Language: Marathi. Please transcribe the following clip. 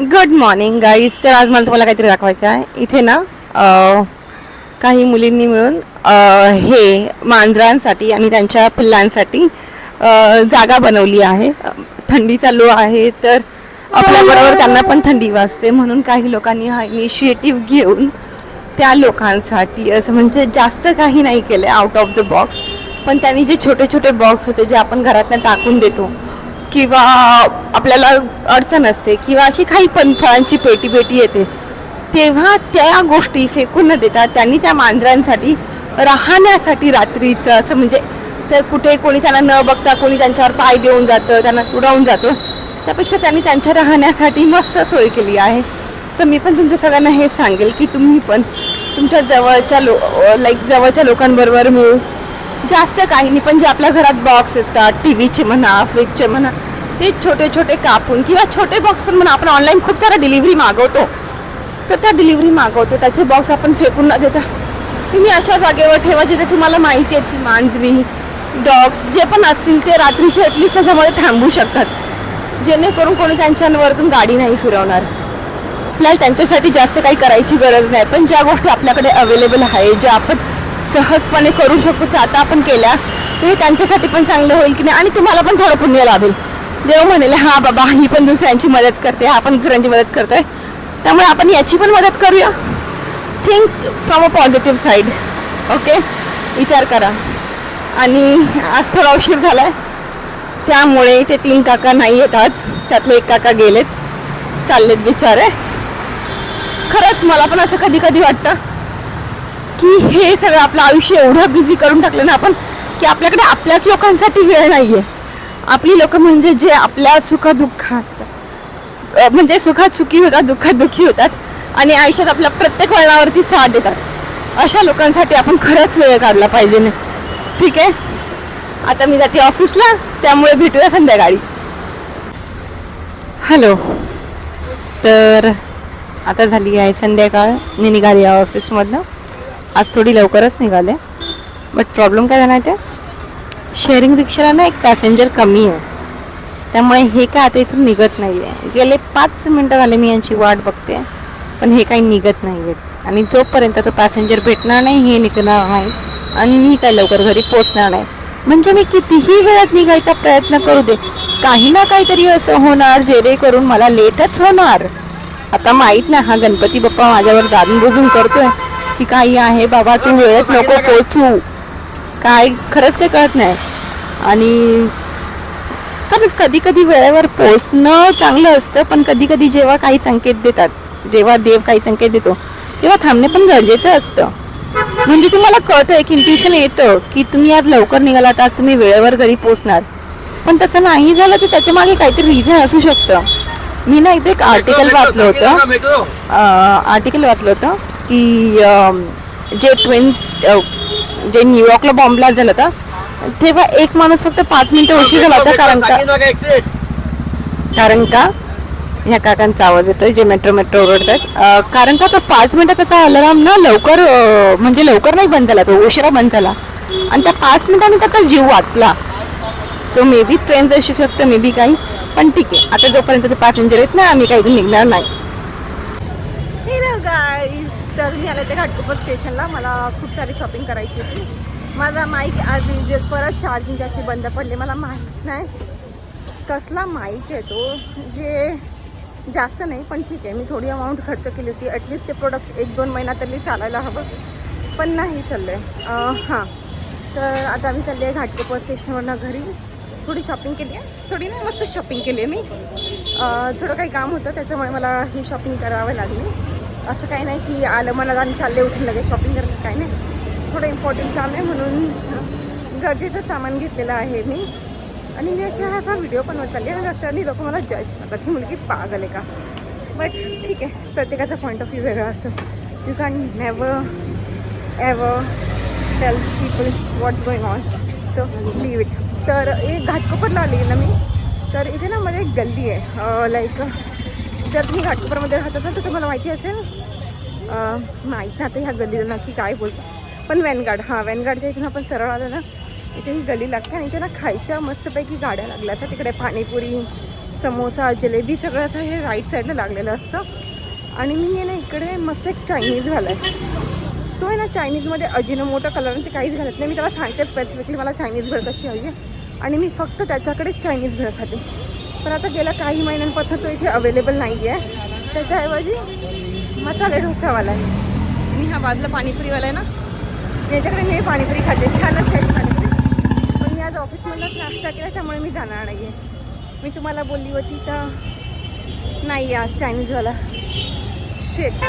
गुड मॉर्निंग गाईज तर आज मला तुम्हाला काहीतरी दाखवायचं आहे. इथे ना काही मुलींनी मिळून हे मांजरांसाठी आणि त्यांच्या पिल्लांसाठी जागा बनवली आहे. थंडी चालू आहे तर आपल्याबरोबर त्यांना पण थंडी वाजते. म्हणून काही लोकांनी हा इनिशिएटिव्ह घेऊन त्या लोकांसाठी असं म्हणजे जास्त काही नाही केलं आउट ऑफ द बॉक्स पण त्यांनी जे छोटे छोटे बॉक्स होते जे आपण घरातनं टाकून देतो किंवा आपल्याला अडचण असते किंवा अशी काही पण फळांची पेटी पेटी येते तेव्हा त्या गोष्टी फेकून न देता त्यांनी त्या मांजरांसाठी राहण्यासाठी रात्रीचं असं म्हणजे तर कुठे कोणी त्यांना न बघता कोणी त्यांच्यावर पाय देऊन जातं त्यांना उडावून जातं त्यापेक्षा त्यांनी त्यांच्या राहण्यासाठी मस्त सोय केली आहे. तर मी पण तुमच्या सगळ्यांना हे सांगेल की तुम्ही पण तुमच्या जवळच्या लो लाईक जवळच्या लोकांबरोबर मिळून जास्त काही नाही पण जे आपल्या घरात बॉक्स असतात टी व्हीचे म्हणा फ्रीजचे म्हणा ते छोटे छोटे कापून किंवा छोटे बॉक्स पण म्हणा आपण ऑनलाईन खूप सारा डिलिव्हरी मागवतो. तर त्या डिलिव्हरी मागवतो त्याचे बॉक्स आपण फेकून न देता. तुम्ही अशा जागेवर ठेवा जिथे तुम्हाला माहिती आहे की मांजरी डॉग्स जे पण असतील ते रात्रीचे ॲटलिस्ट त्याच्यामध्ये थांबू शकतात. जेणेकरून कोणी त्यांच्यावरतून गाडी नाही फिरवणार. आपल्याला त्यांच्यासाठी जास्त काही करायची गरज नाही पण ज्या गोष्टी आपल्याकडे अवेलेबल आहे ज्या आपण सहजपणे करू शकतो त्या आता आपण केल्या. ते त्यांच्यासाठी पण चांगलं होईल की नाही? आणि तुम्हाला पण थोडं पुण्य लाभेल. देव म्हणेल हा बाबा ही पण दुसऱ्यांची मदत करते हा पण दुसऱ्यांची मदत करतोय. त्यामुळे आपण याची पण मदत करूया. Think from a positive side okay विचार करा. आणि आज थोडा उशीर झालाय. त्यामुळे ते तीन काका नाही येत आज. त्यातले एक काका गेलेत. चाललेत बिचारे. खरंच मला पण असं कधी कधी वाटतं. की हे सगळं आपलं आयुष्य एवढं बिझी करून टाकलं ना आपण की आपल्याकडे आपल्याच लोकांसाठी वेळ नाही आहे आपली लोक म्हणजे जे आपल्या सुखदुःखात म्हणजे सुखात सुखी होतात दुःखात दुःखी होतात आणि आयुष्यात आपल्या प्रत्येक वळणावरती साथ देतात. अशा लोकांसाठी आपण खरंच वेळ काढला पाहिजे ना. ठीक आहे? आता मी जाते ऑफिसला त्यामुळे भेटूया संध्याकाळी. हॅलो. तर आता झाली आहे संध्याकाळ. मी निघाली आहे ऑफिसमधनं. आज थोडी लवकरच निघाले. बट प्रॉब्लेम काय झाला ते शेअरिंग रिक्षाला ना एक पॅसेंजर कमी आहे. त्यामुळे हे काय आता इथून निघत नाही आहे गेले पाच मिनटं झाले मी यांची वाट बघते. पण हे काही निघत नाही आहेत आणि जोपर्यंत तो पॅसेंजर भेटणार नाही हे निघणार नाही. आणि मी काय लवकर घरी पोचणार नाही. म्हणजे मी कितीही वेळात निघायचा प्रयत्न करू दे काही ना काहीतरी असं होणार जेणेकरून मला लेटच होणार. आता माहीत नाही हा गणपती बाप्पा माझ्यावर दारून बुजून करतोय. की काही आहे बाबा तू वेळेत नको पोचू. काय खरंच काही कळत नाही. आणि खरंच कधी कधी वेळेवर पोचणं चांगलं असतं पण कधी कधी जेव्हा काही संकेत देतात जेव्हा देव काही संकेत देतो तेव्हा थांबणे पण गरजेचं असतं. म्हणजे तुम्हाला कळतंय की इंट्युशन येतं की तुम्ही आज लवकर निघालात आज तुम्ही वेळेवर घरी पोचणार. पण तसं नाही झालं तर त्याच्यामागे काहीतरी रिझन असू शकतं. मी ना एकदा एक आर्टिकल वाचलं होतं. आर्टिकल वाचलं होतं. की जे ट्विन्स जे न्यूयॉर्कला बॉम्बला झालं होता तेव्हा एक माणूस फक्त पाच मिनिटं उशीर झाला होता कारण का? कारण का? ह्या काकांचा आवाज येतोय जे मेट्रो मेट्रो ओरडतात कारण का तो पाच मिनिटं त्याचा अलाराम ना लवकर म्हणजे लवकर नाही बंद झाला तो उशिरा बंद झाला. आणि त्या पाच मिनिटांनी त्याचा जीव वाचला. तो मे बी ट्रेन असू शकतं मे बी काही. पण ठीक आहे आता जोपर्यंत ते पॅसेंजर आहेत ना आम्ही काही निघणार नाही. तर मी आले ते घाटकोपर स्टेशनला. मला खूप सारी शॉपिंग करायची होती. माझा माईक आज जे परत चार्जिंग त्याची बंद पडली. मला माहीत नाही कसला माईक आहे तो. जे जास्त नाही पण ठीक आहे. मी थोडी अमाऊंट खर्च केली होती. ॲटलिस्ट ते प्रोडक्ट एक दोन महिना तरी चालायला हवं. पण नाही चाललं आहे हां. तर आता आम्ही चालले आहे घाटकोपर स्टेशनवरनं घरी. थोडी शॉपिंग केली आहे. थोडी नाही मस्त शॉपिंग केली आहे मी. थोडं काही काम होतं. त्याच्यामुळे मला ही शॉपिंग करावं लागली. असं काही नाही की आलं मला आणि चालले उठून लगेच शॉपिंग करणं काही नाही. थोडं इम्पॉर्टंट काम आहे म्हणून गरजेचं सामान घेतलेलं आहे मी. आणि मी अशी हा हा व्हिडिओ बनवत चालली आहे आणि रस्त्याने लोक मला जज करतात ही मुलगी पागल आहे का. बट ठीक आहे प्रत्येकाचा पॉईंट ऑफ व्ह्यू वेगळा असतो. You can never ever tell people what going on so leave it तर एक घाटकोपरला आली ना मी. तर इथे ना मध्ये एक गल्ली आहे. लाईक जर तुम्ही घाटकोपरमध्ये राहत असाल तर तुम्हाला माहिती असेल माहीत नाही आता ह्या गल्लीला नक्की काय बोलतात पण वॅनगार्ड हां वॅनगार्डच्या इथून आपण सरळ आलो ना इथे ही गली लागते आणि इथे ना खायच्या मस्तपैकी गाड्या लागल्या असतात. तिकडे पाणीपुरी समोसा जिलेबी सगळं असं हे राईट साईडला लागलेलं असतं. आणि मी आहे ना इकडे मस्त एक चायनीज घालाय तो आहे ना चायनीजमध्ये अजिनोमोटो कलर ते काहीच घालत नाही. मी त्याला सांगते स्पेसिफिकली मला चायनीज भेळ कशी हवी आहे. आणि मी फक्त त्याच्याकडेच चायनीज भेळ खाते. पण आता गेल्या काही महिन्यांपासून तो इथे अवेलेबल नाही आहे त्याच्याऐवजी मसाले डोसावाला आहे. मी हा बाजूला पाणीपुरीवाला आहे ना? मी याच्याकडे नेहमी पाणीपुरी खाते. छानच खायची पाणीपुरी. पण मी आज ऑफिसमधूनच नाश्ता केला त्यामुळे मी जाणार नाही आहे मी तुम्हाला बोलली होती तर नाही आज चायनीजवाला शेट